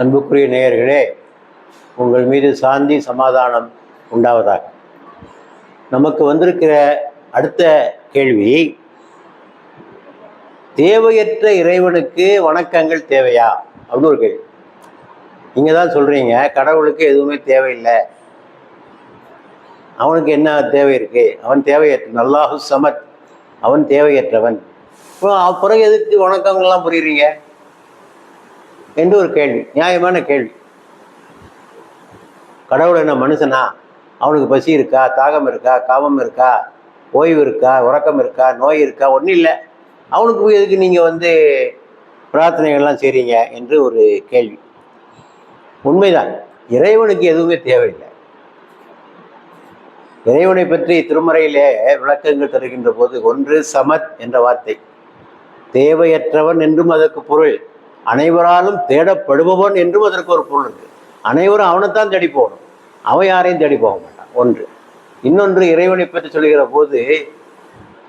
அன்புக்குரிய நேயர்களே உங்கள் மீது சாந்தி சமாதானம் உண்டாவதாக. நமக்கு வந்திருக்கிற அடுத்த கேள்வி தேவையற்ற இறைவனுக்கு வணக்கங்கள் தேவையா? அப்படின்னு ஒரு கேள்வி. நீங்கள் தான் சொல்கிறீங்க கடவுளுக்கு எதுவுமே தேவையில்லை. அவனுக்கு என்ன தேவை இருக்குது அவன் தேவையற்ற நல்லாஹு சமத் அவன் தேவையற்றவன். அப்புறம் எதுக்கு வணக்கங்கள்லாம் புரியுறீங்க? என்று ஒரு கேள்வி நியாயமான கேள்வி. கடவுள் என்ன மனுஷனா? அவனுக்கு பசி இருக்கா? தாகம் இருக்கா? காமம் இருக்கா? ஓய்வு இருக்கா? உறக்கம் இருக்கா? நோய் இருக்கா? ஒன்றும் இல்லை. அவனுக்கு எதுக்கு நீங்கள் வந்து பிரார்த்தனைகள்லாம் செய்கிறீங்க என்று ஒரு கேள்வி. உண்மைதான். இறைவனுக்கு எதுவுமே தேவையில்லை. இறைவனை பற்றி திருமறையிலே விளக்கங்கள் தருகின்ற போது ஒன்று சமத் என்ற வார்த்தை தேவையற்றவன் என்றும் அதற்கு பொருள். அனைவராலும் தேடப்படுபவன் என்றும் அதற்கு ஒரு பொருள் இருக்கு. அனைவரும் அவனைத்தான் தேடி போகணும். அவன் யாரையும் தேடி போக மாட்டான். ஒன்று. இன்னொன்று இறைவனை பற்றி சொல்லுகிற போது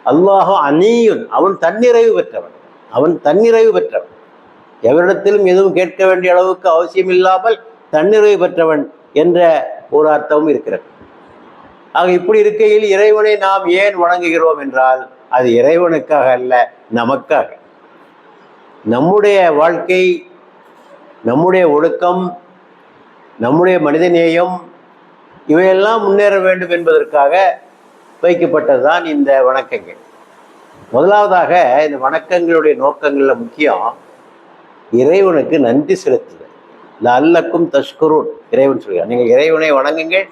அல்லாஹோ அநீயுன் அவன் தன்னிறைவு பெற்றவன். அவன் தன்னிறைவு பெற்றவன். எவரிடத்திலும் எதுவும் கேட்க வேண்டிய அளவுக்கு அவசியம் இல்லாமல் தன்னிறைவு பெற்றவன் என்ற ஒரு அர்த்தமும் இருக்கிறது. ஆக இப்படி இருக்கையில் இறைவனை நாம் ஏன் வணங்குகிறோம் என்றால் அது இறைவனுக்காக அல்ல நமக்காக. நம்முடைய வாழ்க்கை நம்முடைய ஒழுக்கம் நம்முடைய மனிதநேயம் இவையெல்லாம் முன்னேற வேண்டும் என்பதற்காக வைக்கப்பட்டதுதான் இந்த வணக்கங்கள். முதலாவதாக இந்த வணக்கங்களுடைய நோக்கங்களில் முக்கியம் இறைவனுக்கு நன்றி செலுத்துதல். இந்த அல்லக்கும் தஷ்குருன் இறைவன் சொல்கிறார். நீங்கள் இறைவனை வணங்குங்கள்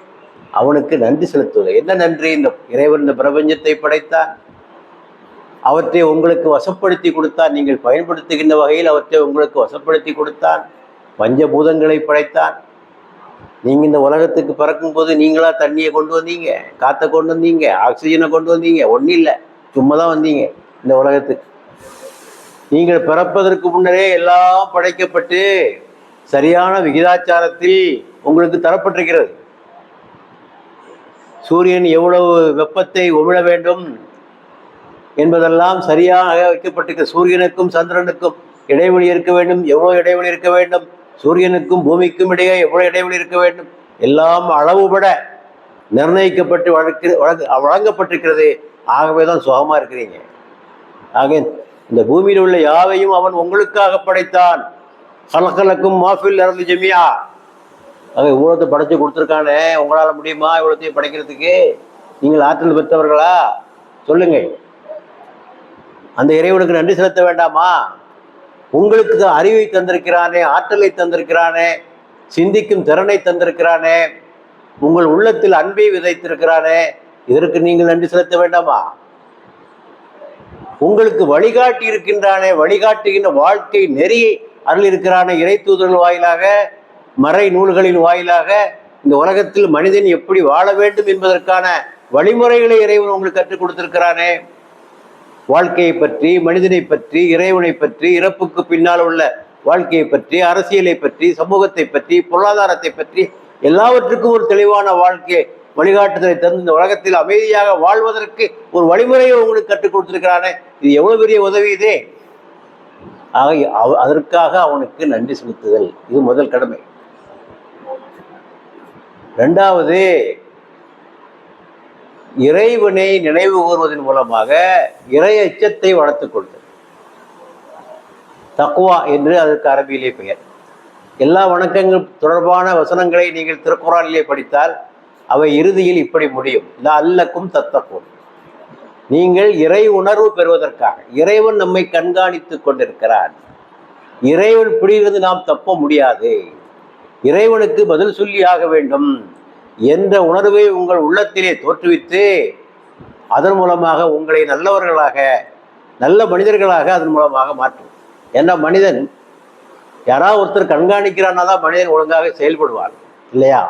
அவனுக்கு நன்றி செலுத்துவது என்ன நன்றி? இந்த இறைவன் இந்த பிரபஞ்சத்தை படைத்தான். அவற்றை உங்களுக்கு வசப்படுத்தி கொடுத்தான். நீங்கள் பயன்படுத்துகின்ற வகையில் அவற்றை உங்களுக்கு வசப்படுத்தி கொடுத்தான். பஞ்சபூதங்களை படைத்தான். நீங்கள் இந்த உலகத்துக்கு பிறக்கும் போது நீங்களாக தண்ணியை கொண்டு வந்தீங்க காற்றை கொண்டு வந்தீங்க ஆக்சிஜனை கொண்டு வந்தீங்க ஒன்றும் இல்லை. சும்மா தான் வந்தீங்க இந்த உலகத்துக்கு. நீங்கள் பிறப்பதற்கு முன்னரே எல்லாம் படைக்கப்பட்டு சரியான விகிதாச்சாரத்தில் உங்களுக்கு தரப்பட்டிருக்கிறது. சூரியன் எவ்வளவு வெப்பத்தை உமிழ வேண்டும் என்பதெல்லாம் சரியாக வைக்கப்பட்டிருக்க சூரியனுக்கும் சந்திரனுக்கும் இடைவெளி இருக்க வேண்டும். எவ்வளோ இடைவெளி இருக்க வேண்டும்? சூரியனுக்கும் பூமிக்கும் இடையே எவ்வளோ இடைவெளி இருக்க வேண்டும்? எல்லாம் அளவுபட நிர்ணயிக்கப்பட்டு வழக்கு வழங்க வழங்கப்பட்டிருக்கிறது. ஆகவே தான் சுகமாக இருக்கிறீங்க. ஆக இந்த பூமியில் உள்ள யாவையும் அவன் உங்களுக்காக படைத்தான். கலக்கலக்கும் மாஃபில் இறந்து ஜெமியா. ஆக இவ்வளோத்தை படைச்சு கொடுத்துருக்கானே உங்களால் முடியுமா இவ்வளோத்தையும் படைக்கிறதுக்கு? நீங்கள் ஆற்றல் பெற்றவர்களா? சொல்லுங்கள். அந்த இறைவனுக்கு நன்றி செலுத்த வேண்டாமா? உங்களுக்கு தான் அறிவை தந்திருக்கிறானே ஆற்றலை தந்திருக்கிறானே சிந்திக்கும் திறனை தந்திருக்கிறானே உங்கள் உள்ளத்தில் அன்பை விதைத்திருக்கிறானே இதற்கு நீங்கள் நன்றி செலுத்த வேண்டாமா? உங்களுக்கு வழிகாட்டி இருக்கின்றானே வழிகாட்டுகின்ற வாழ்க்கை நெறியை அருள் இருக்கிறான இறை தூதர்கள் வாயிலாக மறை நூல்களின் வாயிலாக இந்த உலகத்தில் மனிதன் எப்படி வாழ வேண்டும் என்பதற்கான வழிமுறைகளை இறைவன் உங்களுக்கு கற்றுக் கொடுத்திருக்கிறானே. வாழ்க்கையை பற்றி மனிதனை பற்றி இறைவனை பற்றி இறப்புக்கு பின்னால் உள்ள வாழ்க்கையை பற்றி அரசியலை பற்றி சமூகத்தை பற்றி பொருளாதாரத்தை பற்றி எல்லாவற்றுக்கும் ஒரு தெளிவான வாழ்க்கை வழிகாட்டுதலை தந்து இந்த உலகத்தில் அமைதியாக வாழ்வதற்கு ஒரு வழிமுறையை உங்களுக்கு கற்றுக் கொடுத்திருக்கிறானே. இது எவ்வளவு பெரிய உதவி இதே? ஆக அவ- அதற்காக அவனுக்கு நன்றி செலுத்துதல். இது முதல் கடமை. ரெண்டாவது இறைவனை நினைவு கூறுவதன் மூலமாக இறை அச்சத்தை வளர்த்துக்கொண்டு தக்குவா என்று அதற்கு அரபியிலே பெயர். எல்லா வணக்கங்கள் தொடர்பான வசனங்களை நீங்கள் திருக்குறானிலே படித்தால் அவை இறுதியில் இப்படி முடியும். இந்த அல்லக்கும் தத்தக்கும் நீங்கள் இறை உணர்வு பெறுவதற்காக இறைவன் நம்மை கண்காணித்துக் கொண்டிருக்கிறான். இறைவன் பிடியிலிருந்து நாம் தப்ப முடியாது. இறைவனுக்கு பதில் சொல்லி ஆக வேண்டும். என்ற உணர்வை உங்கள் உள்ளத்திலே தோற்றுவித்து அதன் மூலமாக உங்களை நல்லவர்களாக நல்ல மனிதர்களாக அதன் மூலமாக மாற்றும். ஏன்னா மனிதன் யாராவது ஒருத்தர் கண்காணிக்கிறான்னா தான் மனிதன் ஒழுங்காக செயல்படுவார் இல்லையா?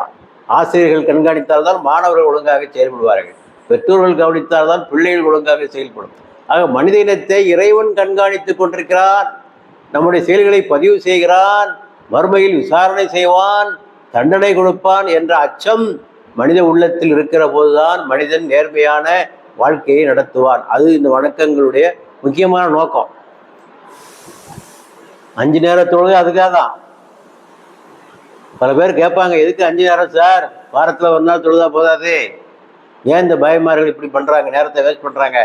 ஆசிரியர்கள் கண்காணித்தால் தான் மாணவர்கள் ஒழுங்காக செயல்படுவார்கள். பெற்றோர்கள் கவனித்தால் தான் பிள்ளைகள் ஒழுங்காக செயல்படும். ஆக மனித இனத்தை இறைவன் கண்காணித்துக் கொண்டிருக்கிறான் நம்முடைய செயல்களை பதிவு செய்கிறான் மறுமையில் விசாரணை செய்வான் தண்டனை கொடுப்பான் என்ற அச்சம் மனித உள்ளத்தில் இருக்கிற போதுதான் மனிதன் நேர்மையான வாழ்க்கையை நடத்துவான். அது இந்த வணக்கங்களுடைய முக்கியமான நோக்கம். அஞ்சு நேர தொழுகை அதுக்காக தான் பல பேர் கேட்பாங்க எதுக்கு அஞ்சு நேரம் சார்? வாரத்தில் ஒரு நாள் தொழுதா போதாது? ஏன் இந்த பயமார்கள் இப்படி பண்ணுறாங்க நேரத்தை வேஸ்ட் பண்ணுறாங்க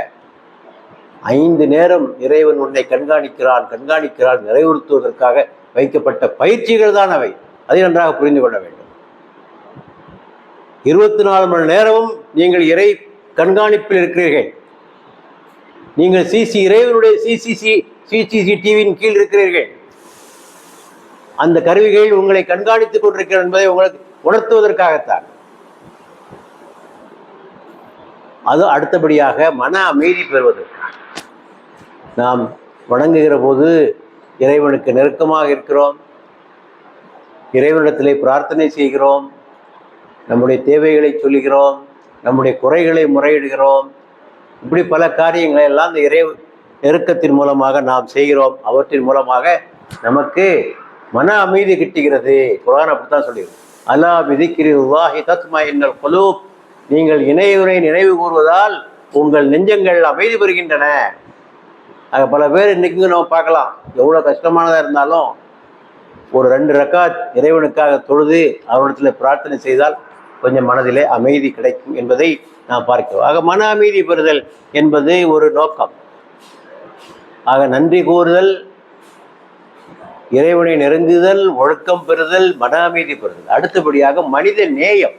ஐந்து நேரம் இறைவன் உன்னை கண்காணிக்கிறான் கண்காணிக்கிறான் நிறைவுறுத்துவதற்காக வைக்கப்பட்ட பயிற்சிகள் தான் அவை. அதை நன்றாக புரிந்து கொள்ள வேண்டும். இருபத்தி நாலு மணி நேரமும் நீங்கள் இறை கண்காணிப்பில் இருக்கிறீர்கள். நீங்கள் சிசி இறைவனுடைய சிசிசி சிசிசி டிவியின் கீழ் இருக்கிறீர்கள். அந்த கருவிகள் உங்களை கண்காணித்துக் கொண்டிருக்கிறது என்பதை உங்களுக்கு உணர்த்துவதற்காகத்தான். அது அடுத்தபடியாக மன அமைதி பெறுவது. நாம் வணங்குகிற போது இறைவனுக்கு நெருக்கமாக இருக்கிறோம். இறைவனிடத்திலே பிரார்த்தனை செய்கிறோம். நம்முடைய தேவைகளை சொல்லுகிறோம். நம்முடைய குறைகளை முறையிடுகிறோம். இப்படி பல காரியங்களை எல்லாம் இந்த இறை நெருக்கத்தின் மூலமாக நாம் செய்கிறோம். அவற்றின் மூலமாக நமக்கு மன அமைதி கிட்டுகிறது. குரான் அப்படித்தான் சொல்லியிருக்கு. அலா விதிக்கிறி தத்மா என்னல் குலூப். நீங்கள் இணையுரை நினைவு கூறுவதால் உங்கள் நெஞ்சங்கள் அமைதி பெறுகின்றன. பல பேர் இன்னைக்கு நம்ம பார்க்கலாம். எவ்வளோ கஷ்டமானதாக இருந்தாலும் ஒரு ரெண்டு ரக்காத் இறைவனுக்காக தொழுது அவரிடத்தில் பிரார்த்தனை செய்தால் கொஞ்சம் மனதிலே அமைதி கிடைக்கும் என்பதை நாம் பார்க்கிறோம். ஆக மன அமைதி பெறுதல் என்பது ஒரு நோக்கம். ஆக நன்றி கூறுதல் இறைவனை நெருங்குதல் ஒழுக்கம் பெறுதல் மன அமைதி பெறுதல். அடுத்தபடியாக மனித நேயம்.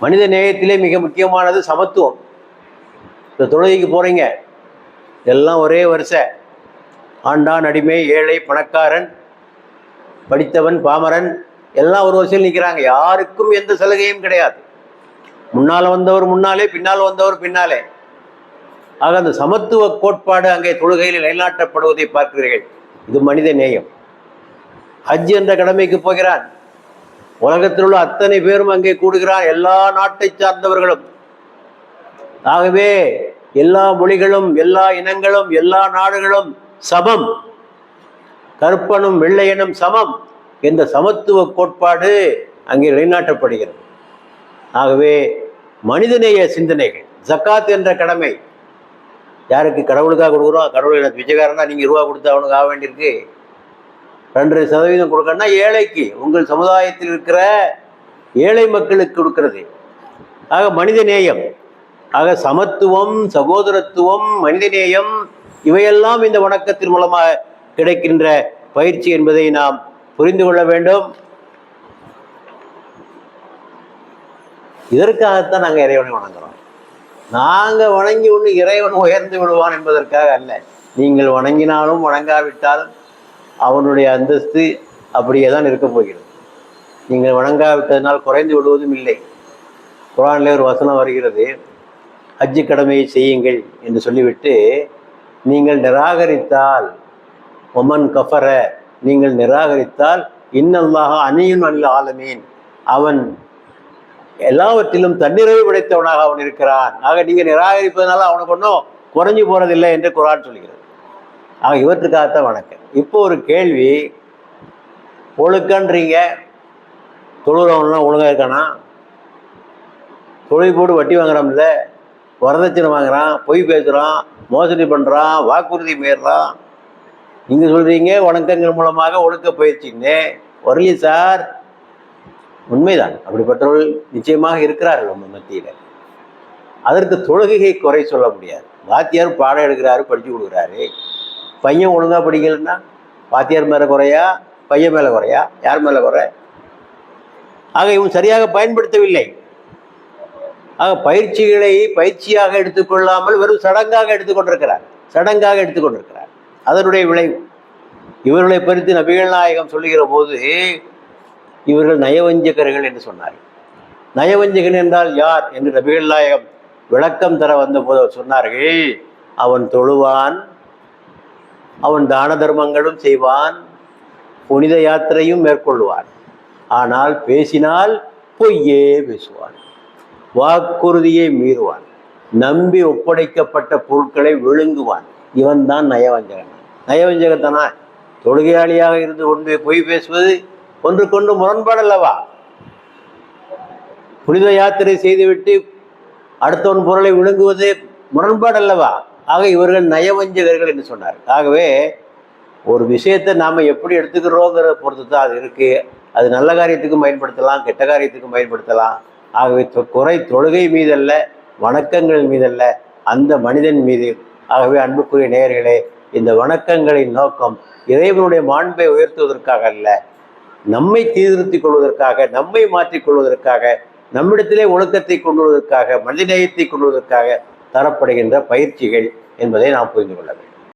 மனித நேயத்திலே மிக முக்கியமானது சமத்துவம். இந்த தொழுகைக்கு போகிறீங்க எல்லாம் ஒரே வரிசை. ஆண்டான் அடிமை ஏழை பணக்காரன் படித்தவன் பாமரன் எல்லாம் ஒரு வரிசையில் நிற்கிறாங்க யாருக்கும் எந்த சலுகையும் கிடையாது. முன்னால் வந்தவர் முன்னாலே பின்னால் வந்தவர் பின்னாலே. ஆக அந்த சமத்துவ கோட்பாடு அங்கே தொழுகையில் நிலைநாட்டப்படுவதை பார்க்கிறீர்கள். இது மனித நேயம். ஹஜ் என்ற கடமைக்கு போகிறான் உலகத்தில் உள்ள அத்தனை பேரும் அங்கே கூடுகிறான் எல்லா நாட்டை சார்ந்தவர்களும். ஆகவே எல்லா மொழிகளும் எல்லா இனங்களும் எல்லா நாடுகளும் சமம். கருப்பனும் வெள்ளையனும் சமம் என்ற சமத்துவ கோட்பாடு அங்கே நிலைநாட்டப்படுகிறது. ஆகவே மனிதநேய சிந்தனைகள் ஜக்காத் என்ற கடமை. யாருக்கு கடவுளுக்காக கொடுக்குறோம்? கடவுள் எனக்கு விஜயகாரனா நீங்கள் ரூபா கொடுத்து அவனுக்கு ஆக வேண்டியிருக்கு. ரெண்டு சதவீதம் கொடுக்கணும்னா ஏழைக்கு உங்கள் சமுதாயத்தில் இருக்கிற ஏழை மக்களுக்கு கொடுக்கிறது. ஆக மனித நேயம் ஆக சமத்துவம் சகோதரத்துவம் மனிதநேயம் இவையெல்லாம் இந்த வணக்கத்தின் மூலமாக கிடைக்கின்ற பயிற்சி என்பதை நாம் புரிந்து கொள்ள வேண்டும். இதற்காகத்தான் நாங்கள் இறைவனை வணங்குறோம். நாங்கள் வணங்கி ஒன்று இறைவன் உயர்ந்து விடுவான் என்பதற்காக அல்ல. நீங்கள் வணங்கினாலும் வணங்காவிட்டாலும் அவனுடைய அந்தஸ்து அப்படியே தான் இருக்கப் போகிறது. நீங்கள் வணங்காவிட்டதனால் குறைந்து விடுவதும் இல்லை. குரானிலே ஒரு வசனம் வருகிறது. ஹஜ்ஜு கடமையை செய்யுங்கள் என்று சொல்லிவிட்டு நீங்கள் நிராகரித்தால் ஒமன் கஃபர நீங்கள் நிராகரித்தால் இன்னல்லாக அணியும் அல்ல ஆலமீன் அவன் எல்லாவற்றிலும் தன்னிறைவு படைத்தவனாக அவன் இருக்கிறான். ஆக நீங்கள் நிராகரிப்பதனால அவனுக்கு ஒன்றும் குறைஞ்சு போகிறதில்லை என்று குரான் சொல்கிறது. ஆக இவற்றுக்காகத்தான் வணக்கம். இப்போ ஒரு கேள்வி ஒழுக்கன்றீங்க தொழுறவன்லாம் ஒழுங்காக இருக்கானா? தொழில் போட்டு வட்டி வாங்குறோம்ல வரதட்சணை வாங்குறான் பொய் பேசுகிறான் மோசடி பண்ணுறான் வாக்குறுதி மீறுறான். நீங்கள் சொல்கிறீங்க வணக்கங்கள் மூலமாக ஒழுக்க பயிற்சின்னு வரலி சார். உண்மைதான். அப்படிப்பட்டவர்கள் நிச்சயமாக இருக்கிறார்கள் நம்ம மத்தியில். அதற்கு தொழுகையை குறை சொல்ல முடியாது. வாத்தியார் பாடம் எடுக்கிறாரு படித்து கொடுக்குறாரு. பையன் ஒழுங்காக படிக்கலைன்னா வாத்தியார் மேலே குறையா பையன் மேலே குறையா யார் மேலே குறை? ஆக இவன் சரியாக பயன்படுத்தவில்லை. ஆக பயிற்சிகளை பயிற்சியாக எடுத்துக்கொள்ளாமல் வெறும் சடங்காக எடுத்துக்கொண்டிருக்கிறார் சடங்காக எடுத்துக்கொண்டிருக்கிறார் அதனுடைய விளைவு. இவர்களை பறித்து நபிகள் நாயகம் சொல்லுகிற போது இவர்கள் நயவஞ்சகர்கள் என்று சொன்னார்கள். நயவஞ்சகன் என்றால் யார் என்று நபிகள் நாயகம் விளக்கம் தர வந்தபோது அவர் சொன்னார்கள் அவன் தொழுவான் அவன் தான தர்மங்களும் செய்வான் புனித யாத்திரையும் மேற்கொள்வான். ஆனால் பேசினால் பொய்யே பேசுவான். வாக்குறுதியை மீறுவான். நம்பி ஒப்படைக்கப்பட்ட பொருட்களை விழுங்குவான். இவன் தான் நயவஞ்சகன். நயவஞ்சகத்தனா தொழுகையாளியாக இருந்து கொண்டு பொய் பேசுவது? ஒன்று கொண்டு முரண்பாடல்லவா புனித யாத்திரை செய்துவிட்டு அடுத்தவன் பொருளை விழுங்குவது முரண்பாடல்லவா ஆக இவர்கள் நயவஞ்சகர்கள் என்று சொன்னார். ஆகவே ஒரு விஷயத்தை நாம் எப்படி எடுத்துக்கிறோங்கிறத பொறுத்து தான் அது இருக்குது அது நல்ல காரியத்துக்கும் பயன்படுத்தலாம் கெட்ட காரியத்துக்கும் பயன்படுத்தலாம். ஆகவே குறை தொழுகை மீதல்ல வணக்கங்கள் மீதல்ல அந்த மனிதன் மீது. ஆகவே அன்புக்குரிய நேயர்களே இந்த வணக்கங்களின் நோக்கம் இறைவனுடைய மாண்பை உயர்த்துவதற்காக அல்ல நம்மை சீர்திருத்திக் கொள்வதற்காக நம்மை மாற்றிக் கொள்வதற்காக நம்மிடத்திலே ஒழுக்கத்தை கொண்டுவதற்காக மனிதநேயத்தை கொண்டுவதற்காக தரப்படுகின்ற பயிற்சிகள் என்பதை நாம் புரிந்து கொள்ள வேண்டும்.